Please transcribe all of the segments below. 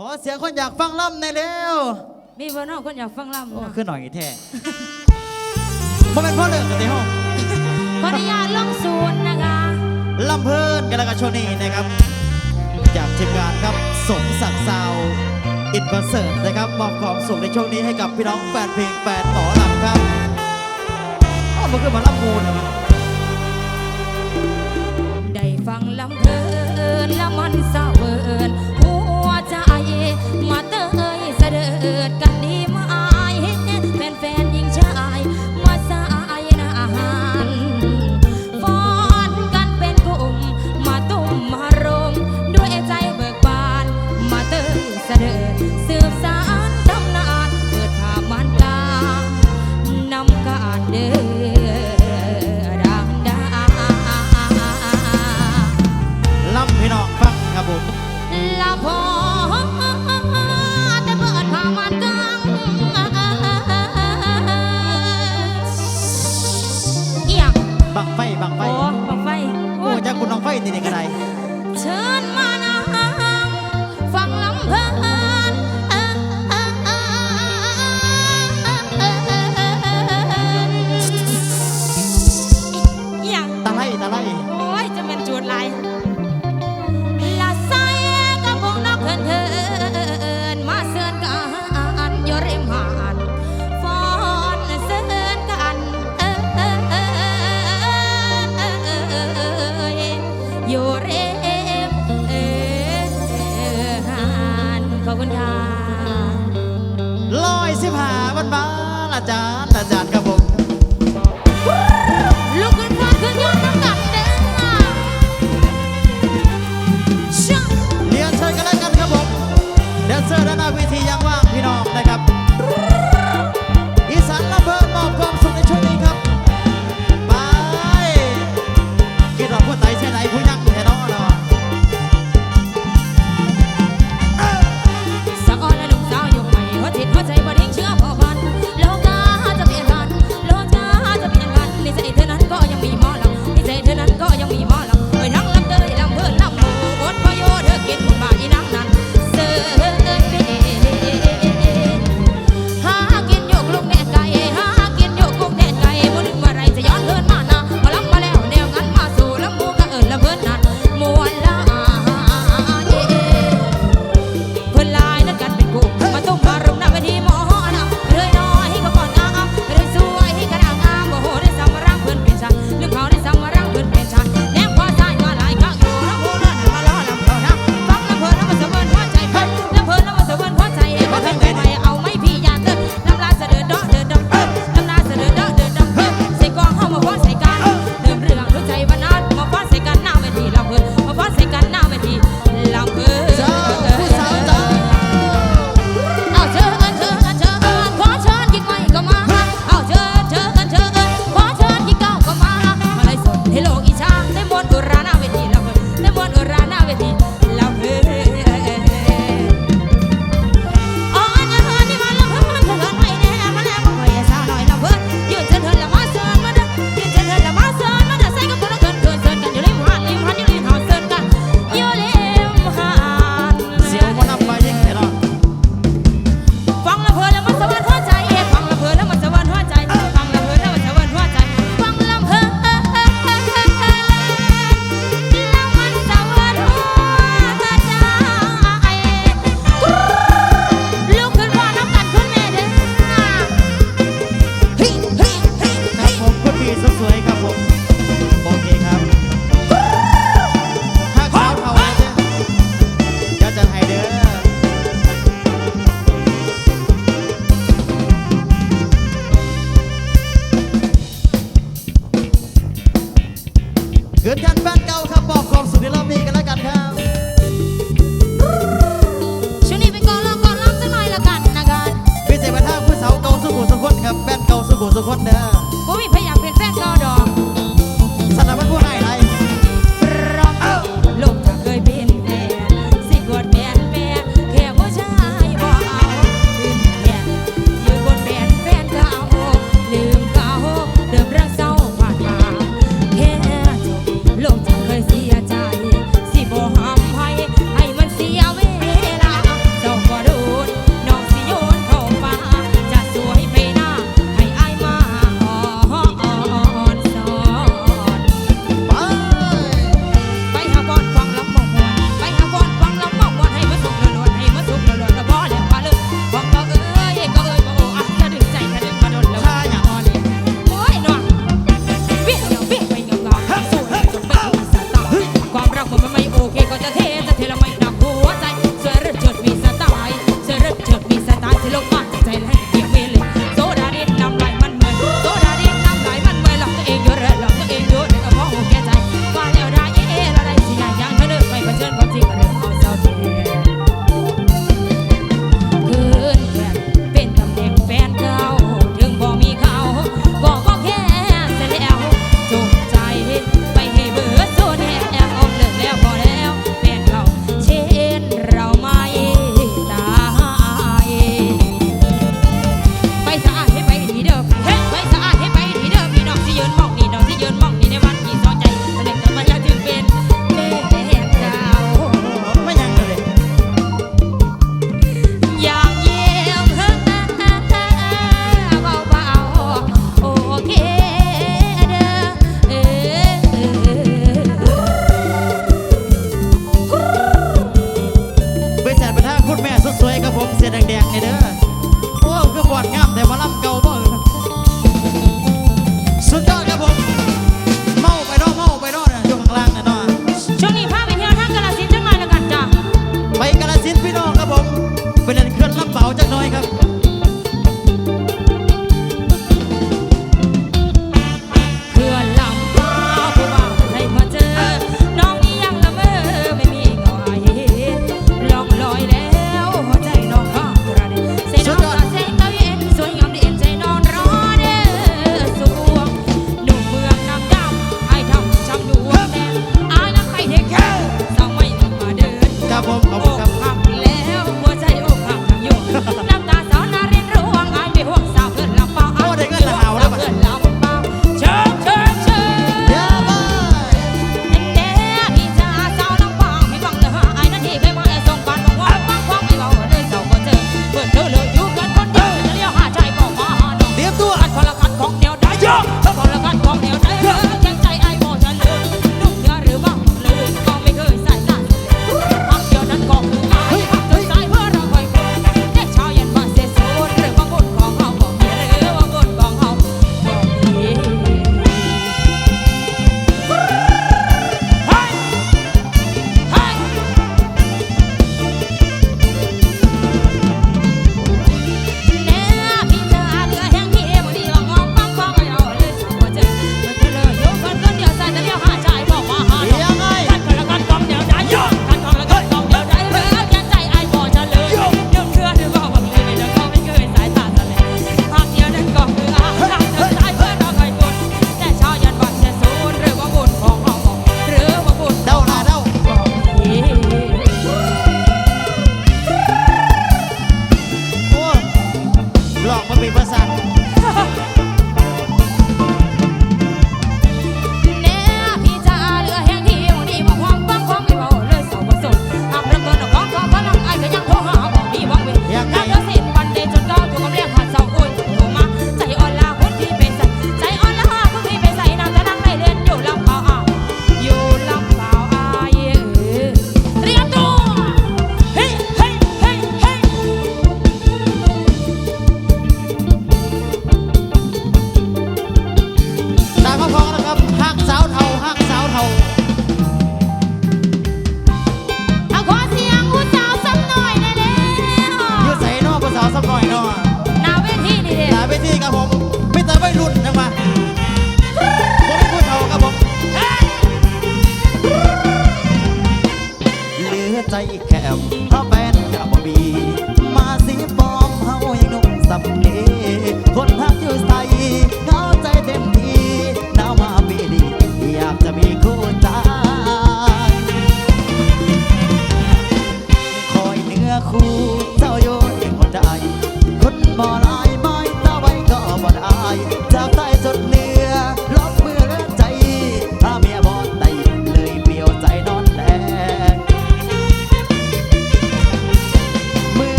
ขอเสียงคนอยากฟังล่ำในอยเร็วมีบ่เนอกคนอยากฟังล่ำโอ้เนาขึ้นหน่อยอีแท้บ่แมัเป็นพ่อเลิกกันในห้องขออนุญาตองศูนนะคะล่ำเพลินกันแล้วกันช่วงนี้นะครับ จากทีมงานครับสมศักดิ์ซาวอินเวอร์เซิร์นะครับมอบความสุขในช่วงนี้ให้กับพี่น้องแฟนเพลงแฟนต่อลำครับอ้ามันคือหมาลำมูล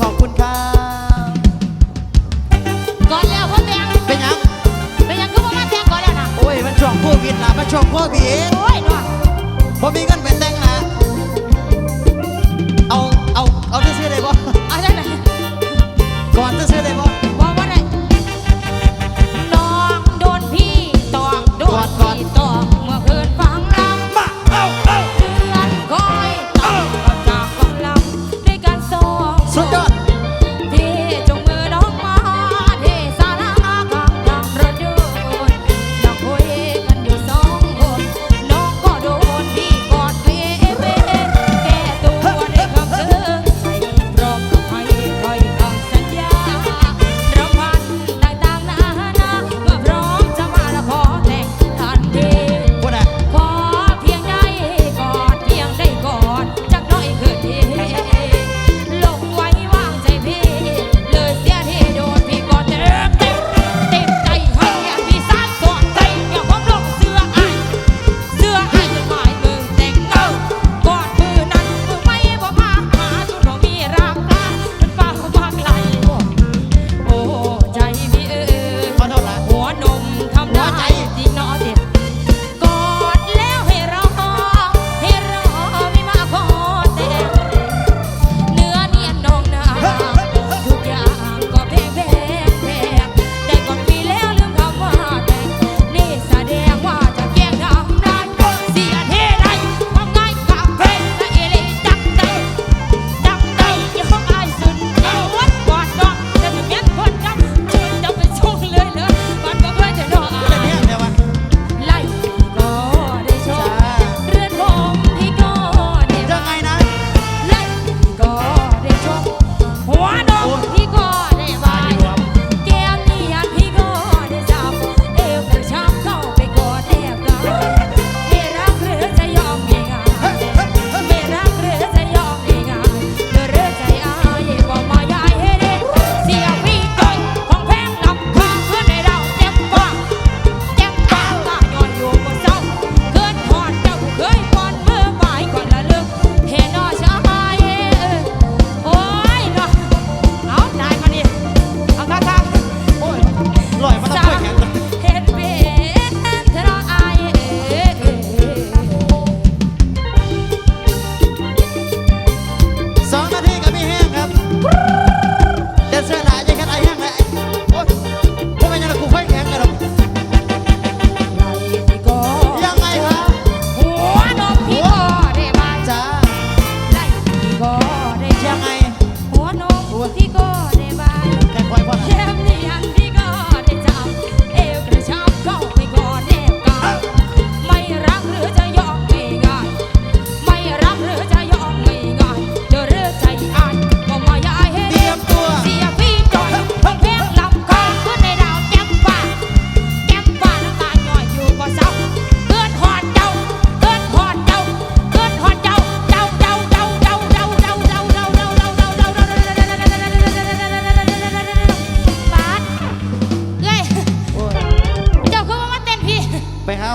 ขอบคุณครับก่อนแล้วพ่อแตงเป็นยังเป็นยังก็บ่มาแตงก่อนแล้วนะโอ้ยมันช่วงโควิดละมันช่วงโควิดโอ้ยเนาะพ่มีเงินไปแต่งนะเอาเอาเอาซื้อได้บ่เอาได้ไหนก่อนจะซื้อได้บ่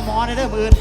มอในเรื่องอื่น